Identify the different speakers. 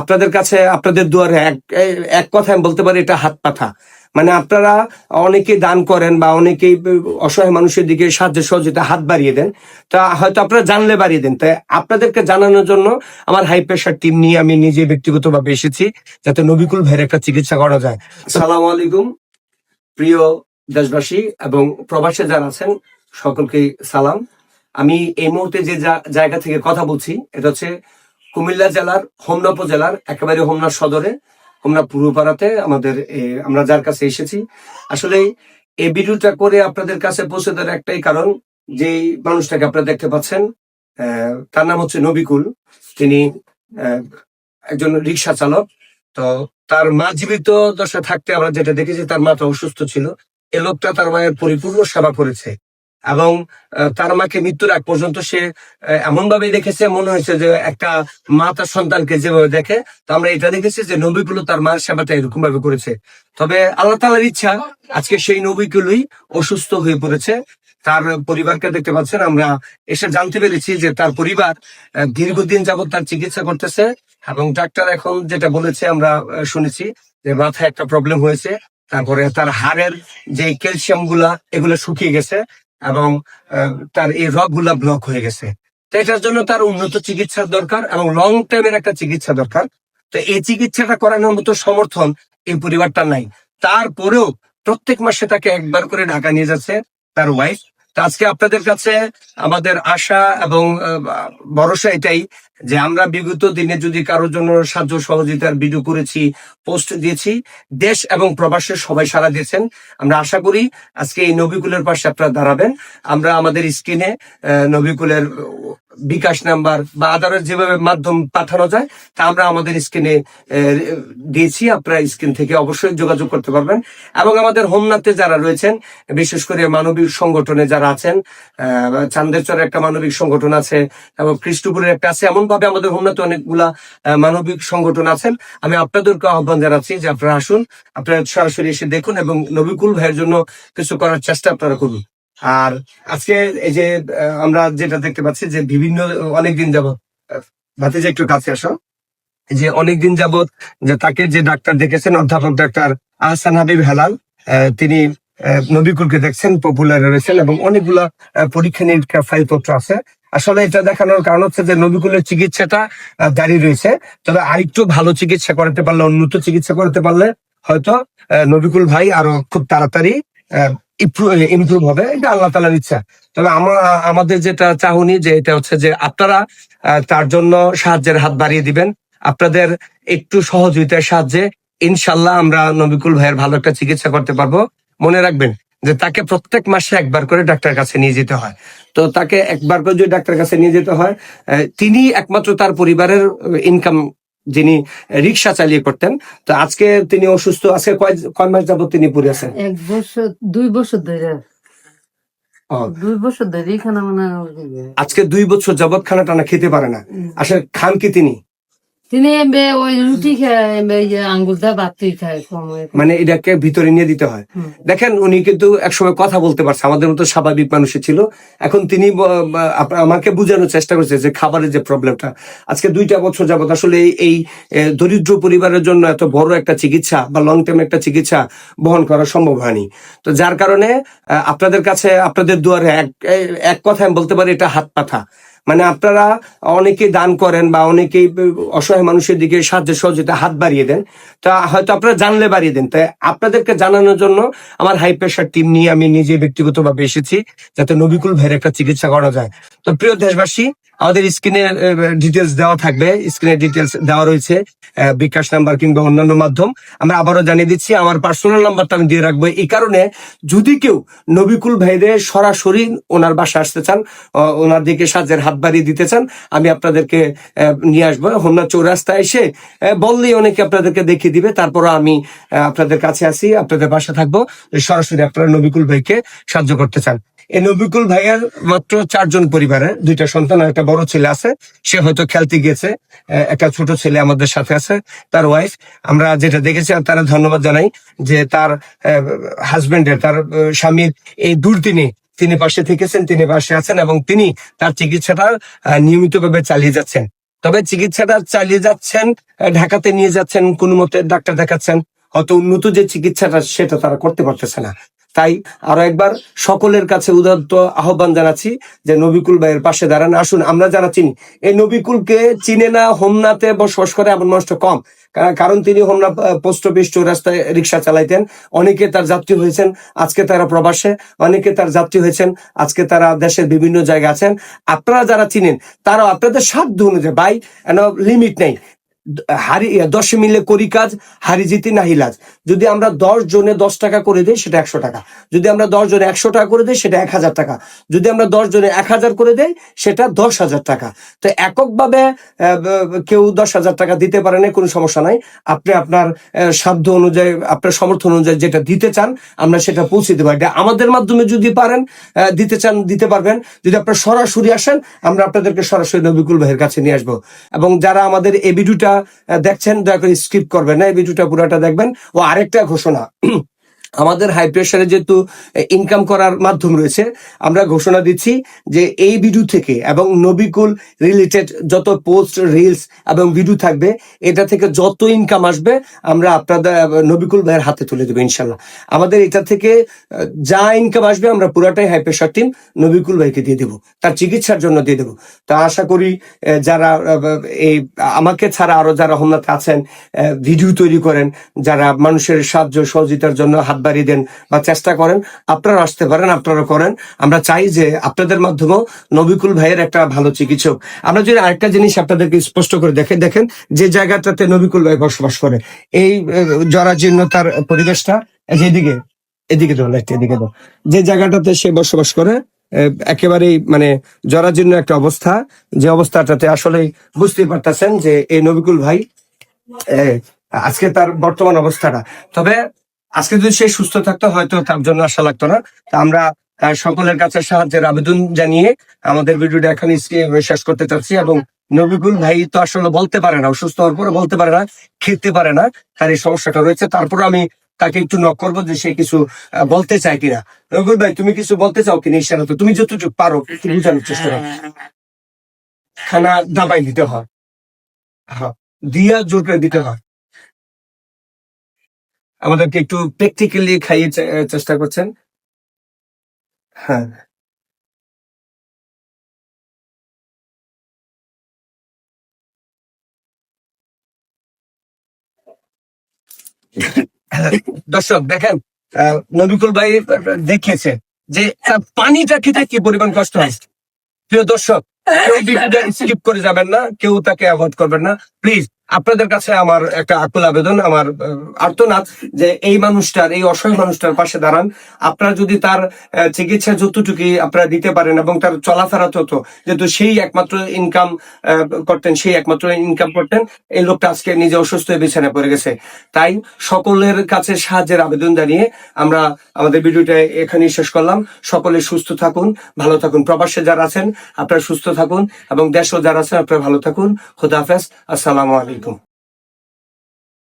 Speaker 1: আপনাদের কাছে, আপনাদের দুয়ারে এক এক কথায় আমি বলতে পারি, এটা হাত পাথা। মানে আপনারা অনেকে দান করেন বা অনেকেই অসহায় মানুষের দিকে সাহায্য সহযোগিতা হাত বাড়িয়ে দেন। তা হয়তো আপনারা জানলে বাড়িয়ে দেন। তাই আপনাদেরকে জানানোর জন্য আমার হাই প্রেশার টিম নিয়ে আমি নিজে ব্যক্তিগতভাবে এসেছি, যাতে নবিকুল ভাইয়ের একটা চিকিৎসা করা যায়। সালাম আলাইকুম, প্রিয় দেশবাসী এবং প্রবাসে যারা আছেন সকলকে সালাম। আমি এই মুহূর্তে যে জায়গা থেকে কথা বলছি, এটা হচ্ছে কুমিল্লা জেলার হোমনা উপজেলার একেবারে হোমনা সদরে, হোমনা পূর্বপাড়াতে আমাদের আমরা যার কাছে এসেছি। আসলে এই ভিডিওটা করে আপনাদের কাছে পৌঁছে দেওয়ার একটাই কারণ যে মানুষটাকে আপনারা দেখতে পাচ্ছেন তার নাম হচ্ছে নবিকুল। তিনি একজন রিক্সা চালক। তো তার মা জীবিত দশা থাকতে আমরা যেটা দেখেছি, তার মাটা অসুস্থ ছিল। এ লোকটা তার মায়ের পরিপূর্ণ সেবা করেছে। এবং তার মাকে মৃত্যুর আগ পর্যন্ত সে এমন ভাবে দেখেছে, মনে হয়েছে যে একটা মা তার সন্তানকে যেভাবে দেখে, তো আমরা এটা দেখেছি যে নবীগুলো তার মার সেবাটা এরকম ভাবে করেছে। তবে আল্লাহ তালার ইচ্ছা, আজকে সেই নবীগুলোই অসুস্থ হয়ে পড়েছে। তার পরিবারকে দেখতে পাচ্ছেন, আমরা এসে জানতে পেরেছি যে তার পরিবার দীর্ঘদিন যাবত তার চিকিৎসা করতেছে এবং ডাক্তার এখন যেটা বলেছে, আমরা শুনেছি যে মাথায় একটা প্রবলেম হয়েছে, তারপরে তার হাড়ের যে ক্যালসিয়ামগুলা এগুলো শুকিয়ে গেছে। এবং তার এই রগগুলা ব্লক হয়ে গেছে। তো এটার জন্য তার উন্নত চিকিৎসার দরকার এবং লং টাইমের একটা চিকিৎসা দরকার। তো এই চিকিৎসাটা করানোর মতো সমর্থন এই পরিবারটা নাই। তারপরেও প্রত্যেক মাসে তাকে একবার করে ঢাকা নিয়ে যাচ্ছে তার ওয়াইফ আজকে আপনাদের কাছে আমাদের আশা এবং ভরসা এটাই যে আমরা বিগত দিনে যদি কারোর জন্য সাহায্য সহযোগিতার ভিডিও করেছি পোস্ট দিয়েছি, দেশ এবং প্রবাসের সবাই সারা দিয়েছেন। আমরা আশা করি আজকে এই নবিকুলের পাশে আপনারা দাঁড়াবেন। আমরা আমাদের স্ক্রিনে নবিকুলের বিকাশ নাম্বার বা আদারের যেভাবে মাধ্যম পাঠানো যায়, তা আমরা আমাদের স্ক্রিনে দিয়েছি। আপনারা স্ক্রিন থেকে অবশ্যই যোগাযোগ করতে পারবেন। এবং আমাদের হোমনাথে যারা রয়েছেন, বিশেষ করে মানবিক সংগঠনে যারা আছেন চান্দেরচরে একটা মানবিক সংগঠন আছে, এবং খ্রিস্টপুরের একটা আছে, এমনভাবে আমাদের হোমনাথে অনেকগুলা মানবিক সংগঠন আছেন। আমি আপনাদেরকে আহ্বান জানাচ্ছি যে আপনারা আসুন, আপনারা সরাসরি এসে দেখুন এবং নবিকুল ভাইয়ের জন্য কিছু করার চেষ্টা আপনারা করুন। আর আজকে এই যে আমরা যেটা দেখতে পাচ্ছি যে বিভিন্ন, অনেকদিন যাবত ভাতিজা একটু কাছে আসো। যে অনেকদিন যাবত যে তাকে যে ডাক্তার দেখেছেন, অধ্যাপক ডাক্তার আহসান হাবিব হেলাল তিনি নবিকুলকে দেখছেন পপুলার রয়েছেন এবং অনেকগুলা পরীক্ষা নিরীক্ষা ফাইলপত্র আছে। আসলে এটা দেখানোর কারণ হচ্ছে যে নবিকুলের চিকিৎসাটা জারি রয়েছে। তবে আরেকটু ভালো চিকিৎসা করাতে পারলে, উন্নত চিকিৎসা করাতে পারলে হয়তো নবিকুল ভাই আরও খুব তাড়াতাড়ি ইমপ্রুভ হবে, এটা আল্লাহ তালার ইচ্ছা। তবে আমরা আমাদের যেটা চাহনি যে এটা হচ্ছে যে আপনারা তার জন্য সাহায্যের হাত বাড়িয়ে দিবেন। আপনাদের একটু সহযোগিতার সাহায্যে ইনশাল্লাহ আমরা নবিকুল ভাইয়ের ভালো একটা চিকিৎসা করতে পারব। মনে রাখবেন যে তাকে প্রত্যেক মাসে একবার করে ডাক্তার কাছে নিয়ে যেতে হয়। তো তাকে একবার করে যদি ডাক্তার কাছে নিয়ে যেতে হয় তিনি একমাত্র তার পরিবারের ইনকাম যিনি রিক্সা চালিয়ে করতেন তো আজকে তিনি অসুস্থ আজকে কয় কয় মাস যাবত তিনি পড়ে আছেন?
Speaker 2: এক বছর দুই বছর ধরে। দুই বছর ধরে মানে
Speaker 1: আজকে দুই বছর যাবৎ খানা টানা খেতে পারে না। আসলে খান কি তিনি?
Speaker 2: তিনি ওই রুটি বাতি খায়
Speaker 1: মানে এটাকে ভিতরে নিয়ে দিতে হয়। দেখেন উনি কিন্তু একসময় কথা বলতে পারছে আমাদের মতো স্বাভাবিক মানুষই ছিল। এখন তিনি আমাকে বোঝানোর চেষ্টা করছে যে খাবারের যে প্রবলেমটা। আজকে দুইটা বছর যাবত আসলে এই- দরিদ্র পরিবারের জন্য এত বড় একটা চিকিৎসা বা লং টার্ম একটা চিকিৎসা বহন করা সম্ভব হয়নি। তো যার কারণে আপনাদের কাছে আপনাদের দুয়ারে এক এক কথায় আমি বলতে পারি এটা হাত পাথা। মানে আপনারা অনেকে দান করেন বা অনেকেই অসহায় মানুষের দিকে সাহায্য সহযোগিতা হাত বাড়িয়ে দেন। তা হয়তো আপনারা জানলে বাড়িয়ে দেন। তাই আপনাদেরকে জানানোর জন্য আমার হাই প্রেশার টিম নিয়ে আমি নিজে ব্যক্তিগতভাবে এসেছি যাতে নবিকুল ভাইয়ের একটা চিকিৎসা করা যায়। তো প্রিয় দেশবাসী, আমাদের স্ক্রিনে ডিটেলস দেওয়া থাকবে। স্ক্রিনে ডিটেলস দেওয়া রয়েছে বিকাশ নাম্বার কিংবা অন্যান্য মাধ্যম। আমরা আবারও জানিয়ে দিচ্ছি, আমার পার্সোনাল নাম্বারটা আমি দিয়ে রাখব। এই কারণে যদি কেউ নবিকুল ভাইদের সরাসরি ওনার বাসা আসতে চান ওনার দিকে সাহায্যের হাত বাড়িয়ে দিতে চান, আমি আপনাদেরকে নিয়ে আসব। হোমনা চৌরাস্তায় এসে বললেই অনেকে আপনাদেরকে দেখিয়ে দিবে, তারপরও আমি আপনাদের কাছে আসি আপনাদের বাসা থাকব। সরাসরি আপনারা নবিকুল ভাইকে সাহায্য করতে চান। এই নবিকুল ভাইয়ের মাত্র চারজন পরিবারে দুইটা সন্তান আর একটা বড় ছেলে আছে। সে হয়তো খেলতে গিয়েছে একটা ছোট ছেলে আমাদের সাথে আছে, তার ওয়াইফ আমরা যেটা দেখেছি তারা ধন্যবাদ জানাই যে তার হাজবেন্ডের তার স্বামীর এই দুর্দিনে তিনি পাশে থেকেছেন, তিনি পাশে আছেন এবং তিনি তার চিকিৎসাটা নিয়মিত ভাবে চালিয়ে যাচ্ছেন। তবে চিকিৎসাটা চালিয়ে যাচ্ছেন ঢাকাতে নিয়ে যাচ্ছেন, কোনো মতে ডাক্তার দেখাচ্ছেন হয়তো উন্নত যে চিকিৎসাটা সেটা তারা করতে পারতেছে না। তাই আরও একবার সকলের কাছে উদাত্ত আহ্বান জানাচ্ছি যে নবিকুল ভাইয়ের পাশে দাঁড়ান। আসুন, আমরা যারা চিনি, এই নবিকুলকে চিনে না, হোমনাতে বসবাস করে এমন মানুষটা কম। কারণ তিনি হোমনা পোস্ট অফিস চৌরাস্তায় রিক্সা চালাইতেন। অনেকে তার যাত্রী হয়েছেন, আজকে তারা প্রবাসে। অনেকে তার যাত্রী হয়েছেন, আজকে তারা দেশের বিভিন্ন জায়গায় আছেন। আপনারা যারা চিনেন তারা আপনাদের সাধ্য অনুযায়ী বাই লিমিট নেই। হারি দশ মিলে করি কাজ, হারি জিতি নাহিলাজ যদি আমরা দশ জনে দশ টাকা করে দিই, সেটা একশো টাকা। যদি আমরা দশ জনে একশো টাকা করে দিই, সেটা এক হাজার টাকা। যদি আমরা দশ জনে এক হাজার করে দেই, সেটা দশ হাজার টাকা। তো এককভাবে কেউ দশ হাজার টাকা দিতে পারে না কোনো সমস্যা নাই। আপনি আপনার সাধ্য অনুযায়ী, আপনার সমর্থন অনুযায়ী যেটা দিতে চান, আমরা সেটা পৌঁছে দেবো। এটা আমাদের মাধ্যমে যদি পারেন দিতে চান, দিতে পারবেন। যদি আপনার সরাসরি আসেন, আমরা আপনাদেরকে সরাসরি নবিকুল ভাইয়ের কাছে নিয়ে আসব। এবং যারা আমাদের এই ভিডিওটা দেখছেন দয়া করে স্কিপ করবেন না এই ভিডিওটা পুরাটা দেখবেন। ও আরেকটা ঘোষণা। আমাদের হাই প্রেশারে যেহেতু ইনকাম করার মাধ্যম রয়েছে, আমরা ঘোষণা দিচ্ছি যে এই ভিডিও থেকে এবং নবিকুল রিলেটেড যত পোস্ট রিলস এবং ভিডিও থাকবে, এটা থেকে যত ইনকাম আসবে, আমরা আপনাদের নবিকুল ভাইয়ের হাতে তুলে দেবো, ইনশাল্লাহ। আমাদের এটা থেকে যা ইনকাম আসবে, আমরা পুরাটাই হাই প্রেশার টিম নবিকুল ভাইকে দিয়ে দেবো, তার চিকিৎসার জন্য দিয়ে দেবো। তা আশা করি যারা এই, আমাকে ছাড়া আরও যারা হোমনাতে আছেন ভিডিও তৈরি করেন, যারা মানুষের সাহায্য, সহযোগিতার জন্য হাত বাড়িয়ে দেন বা চেষ্টা করেন, আপনারা আসতে পারেন, আপনারা করেন। আমরা চাই যে আপনাদের মাধ্যমেও নবিকুল ভাইয়ের একটা ভালো চিকিৎসক। আমরা যদি আরেকটা জিনিস আপনাদেরকে স্পষ্ট করে দেখে, দেখেন, যে জায়গাটাতে নবিকুল ভাই বসবাস করে, এই জরাজীর্ণতার পরিবেশটা, এই যে এদিকে দাও লাইট এদিকে দাও যে জায়গাটাতে সে বসবাস করে একেবারেই মানে জরাজীর্ণ একটা অবস্থা, যে অবস্থাটাতে আসলে বুঝতেই পারতেছেন যে এই নবিকুল ভাই আজকে তার বর্তমান অবস্থাটা। তবে আজকে যদি সে সুস্থ থাকতো, হয়তো তার জন্য আশা লাগতো না। তা আমরা সকলের কাছে সাহায্যের আবেদন জানিয়ে আমাদের ভিডিওটা এখন শেষ করতে চাচ্ছি এবং নবিকুল ভাই তো আসলে বলতে পারে না, অসুস্থ হওয়ার পরে বলতে পারে না, খেতে পারে না, তার এই সমস্যাটা রয়েছে। তারপর আমি তাকে একটু নক করব যে সে কিছু বলতে চায় কিনা। নবিকুল ভাই, তুমি কিছু বলতে চাও কিনা ইশারা তো? তুমি যতটুকু পারো, একটু বোঝানোর চেষ্টা করো। খানা দাবাই দিতে হয়। হ্যাঁ দিয়া জোর করে দিতে হয়। আমাদেরকে একটু প্র্যাকটিক্যালি খাইয়ে চেষ্টা করছেন। হ্যাঁ। দর্শক দেখেন আহ, নবিকুল ভাই দেখিয়েছে যে পানিটা খেতে কি পরিমাণ কষ্ট হয়? প্রিয় দর্শক স্কিপ করে যাবেন না কেউ তাকে অ্যাভয়েড করবেন না। প্লিজ আপনাদের কাছে আমার একটা আকুল আবেদন, আমার আর্তনাদ যে এই মানুষটার, এই অসহায় মানুষটার পাশে দাঁড়ান। আপনারা যদি তার চিকিৎসা যতটুকু আপনারা দিতে পারেন এবং তার চলাফেরা তত, যেহেতু সেই একমাত্র ইনকাম করতেন, সেই একমাত্র ইনকাম করতেন, এই লোকটা আজকে নিজে অসুস্থ হয়ে বিছানায় পড়ে গেছে। তাই সকলের কাছে সাহায্যের আবেদন জানিয়ে আমরা আমাদের ভিডিওটা এখানেই শেষ করলাম। সকলে সুস্থ থাকুন, ভালো থাকুন। প্রবাসে যারা আছেন, আপনারা সুস্থ থাকুন এবং দেশও যারা আছেন, আপনারা ভালো থাকুন। খুদা হাফেজ। আসসালামু আলাইকুম